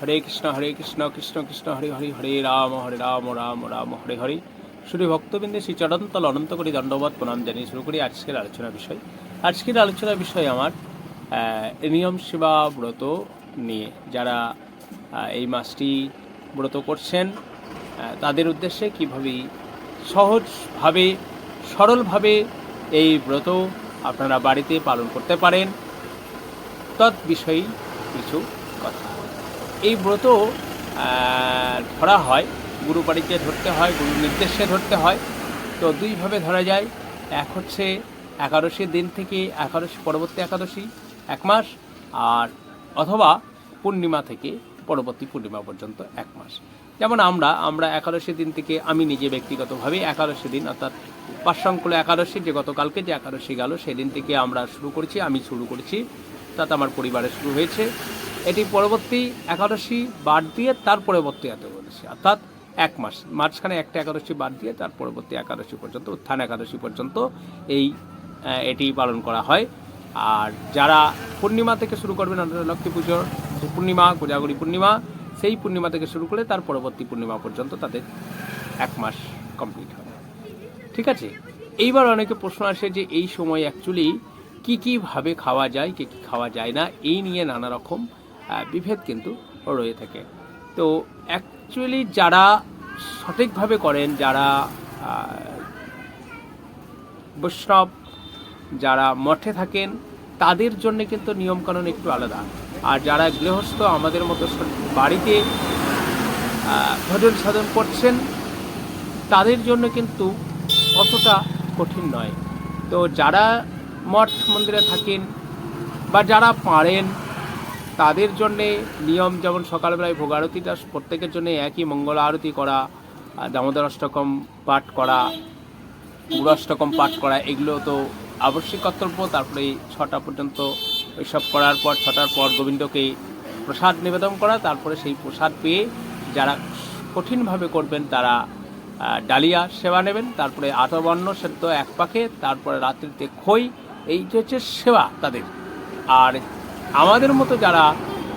হরে কৃষ্ণ হরে কৃষ্ণ কৃষ্ণ কৃষ্ণ, হরে হরে হরে রাম হরে রাম রাম রাম, হরে হরে। শুধু ভক্তবৃন্দে শ্রী চরন্তল অনন্ত করি দণ্ডবাদ প্রণাম জানিয়ে শুরু করি আজকের আলোচনা বিষয়। আজকের আলোচনা বিষয় আমার নিয়ম সেবা ব্রত নিয়ে। যারা এই মাসটি ব্রত করছেন তাদের উদ্দেশ্যে কীভাবে সহজভাবে, সরলভাবে এই ব্রত আপনারা বাড়িতে পালন করতে পারেন, তৎ বিষয়ে কিছু কথা। এই ব্রত ধরা হয়। গুরু বাড়িতে ধরতে হয়, গুরু নির্দেশে ধরতে হয়। তো দুইভাবে ধরা যায়। এক হচ্ছে একাদশীর দিন থেকে একাদশী, পরবর্তী একাদশী, এক মাস। আর অথবা পূর্ণিমা থেকে পরবর্তী পূর্ণিমা পর্যন্ত এক মাস। যেমন আমরা আমরা একাদশী দিন থেকে আমি নিজে ব্যক্তিগতভাবে একাদশী দিন, অর্থাৎ পাঁচশঙ্কুল একাদশী, যে গতকালকে যে একাদশী গেল, সেদিন থেকে আমরা শুরু করেছি, আমি শুরু করেছি। তাতে আমার পরিবারে শুরু হয়েছে। এটি পরবর্তী একাদশী বাদ দিয়ে তার পরবর্তী একাদশী, অর্থাৎ এক মাস। মাঝখানে একটা একাদশী বাদ দিয়ে তার পরবর্তী একাদশী পর্যন্ত, উত্থান একাদশী পর্যন্ত এই এটি পালন করা হয়। আর যারা পূর্ণিমা থেকে শুরু করবেন লক্ষ্মী পুজোর পূর্ণিমা কোজাগরী পূর্ণিমা, সেই পূর্ণিমা থেকে শুরু করে তার পরবর্তী পূর্ণিমা পর্যন্ত তাদের এক মাস কমপ্লিট হবে ঠিক আছে? এইবার অনেকে প্রশ্ন আসে যে এই সময় অ্যাকচুয়ালি কী কীভাবে খাওয়া যায়, কি কী খাওয়া যায় না, এই নিয়ে নানা রকম বিভেদ কিন্তু রয়ে থাকে। তো অ্যাকচুয়ালি যারা সঠিকভাবে করেন, যারা বৈষ্ণব, যারা মঠে থাকেন, তাদের জন্য কিন্তু নিয়মকানুন একটু আলাদা। আর যারা গৃহস্থ, আমাদের মতো বাড়িতে ভজন সাধন করছেন, তাদের জন্য কিন্তু অতটা কঠিন নয়। তো যারা মঠ মন্দিরে থাকেন বা যারা পারেন তাদের জন্যে নিয়ম যেমন সকালবেলায় ভোগ আরতিটা প্রত্যেকের জন্য একই, মঙ্গল আরতি করা দামোদর অষ্টকম পাঠ করা গুড়াষ্টকম পাঠ করা, এগুলো তো আবশ্যিক কর্তব্য। তারপরে ছটা পর্যন্ত এসব করার পর, ছটার পর গোবিন্দকে প্রসাদ নিবেদন করা। তারপরে সেই প্রসাদ পেয়ে যারা কঠিনভাবে করবেন তারা ডালিয়া সেবা নেবেন। তারপরে আতবর্ণ সেদ্ধ এক পাখে তারপরে রাত্রিতে খই, এই হচ্ছে সেবা তাদের। আর আমাদের মতো যারা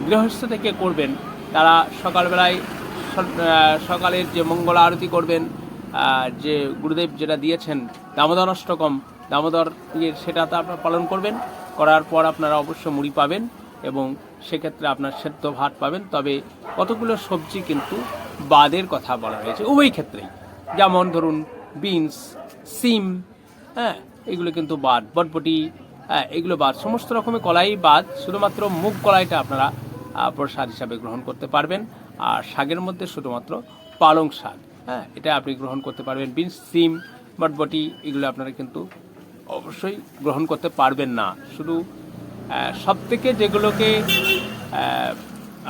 গৃহস্থ থেকে করবেন, তারা সকালবেলায় সকালের যে মঙ্গল আরতি করবেন যে গুরুদেব যেটা দিয়েছেন, দামোদর অষ্টকম, দামোদর সেটা তো আপনারা পালন করবেন, করার পর আপনারা অবশ্য মুড়ি পাবেন এবং সেক্ষেত্রে আপনার সেদ্ধ ভাত পাবেন। তবে কতগুলো সবজি কিন্তু বাদের কথা বলা হয়েছে, উভয় ক্ষেত্রেই। যেমন ধরুন, বিনস, সিম হ্যাঁ এগুলো কিন্তু বাদ। বটবটি হ্যাঁ এগুলো বাদ। সমস্ত রকমের কলাই বাদ, শুধুমাত্র মুগ কলাইটা আপনারা প্রসাদ হিসাবে গ্রহণ করতে পারবেন। আর শাকের মধ্যে শুধুমাত্র পালং শাক হ্যাঁ এটা আপনি গ্রহণ করতে পারবেন। বিনস, সিম, বটবটি, এগুলো আপনারা কিন্তু অবশ্যই গ্রহণ করতে পারবেন না। শুধু সব থেকে যেগুলোকে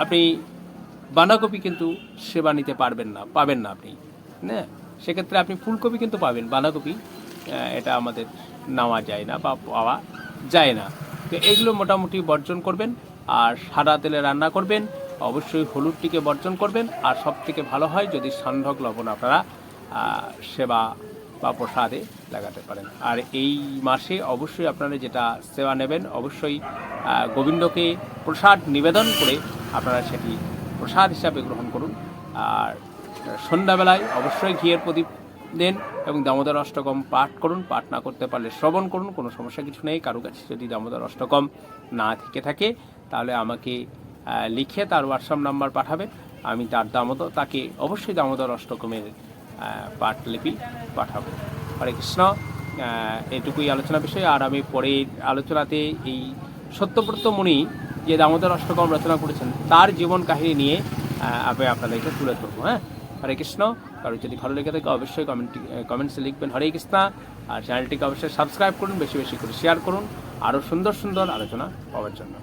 আপনি বাঁধাকপি কিন্তু সেবা নিতে পারবেন না, পাবেন না আপনি হ্যাঁ? সেক্ষেত্রে আপনি ফুলকপি কিন্তু পাবেন। বাঁধাকপি এটা আমাদের নেওয়া যায় না বা পাওয়া যায় না। তো এইগুলো মোটামুটি বর্জন করবেন, আর সাদা তেলে রান্না করবেন, অবশ্যই হলুদটিকে বর্জন করবেন, আর সব থেকে ভালো হয় যদি সান্ধ্যক লবণ আপনারা সেবা বা প্রসাদে লাগাতে পারেন। আর এই মাসে অবশ্যই আপনারা যেটা সেবা নেবেন, অবশ্যই গোবিন্দকে প্রসাদ নিবেদন করে আপনারা সেটি প্রসাদ হিসাবে গ্রহণ করুন। আর সন্ধ্যাবেলায় অবশ্যই ঘিয়ের প্রদীপ দেন এবং দামোদর অষ্টকম পাঠ করুন, পাঠ না করতে পারলে শ্রবণ করুন, কোনো সমস্যা কিছু নেই, কারও কাছে যদি দামোদর অষ্টকম না থেকে থাকে, তাহলে আমাকে লিখে তার হোয়াটসঅ্যাপ নাম্বার পাঠাবেন। আমি তার দামোদর, তাকে অবশ্যই দামোদর অষ্টকমের পাঠলিপি পাঠাবো। হরে কৃষ্ণ এটুকুই আলোচনা বিষয়। আর আমি পরের আলোচনাতে এই সত্যব্রত মুনি যে দামোদর অষ্টকম রচনা করেছেন, তার জীবন কাহিনী নিয়ে আমি আপনাদেরকে তুলে ধরবো হ্যাঁ? হরে কৃষ্ণ কারও যদি ভালো লেগে থাকে অবশ্যই কমেন্ট কমেন্টসে লিখবেন হরে কৃষ্ণা, আর চ্যানেলটিকে অবশ্যই সাবস্ক্রাইব করুন, বেশি বেশি করে শেয়ার করুন। আরও সুন্দর সুন্দর আলোচনা পাওয়ার জন্য।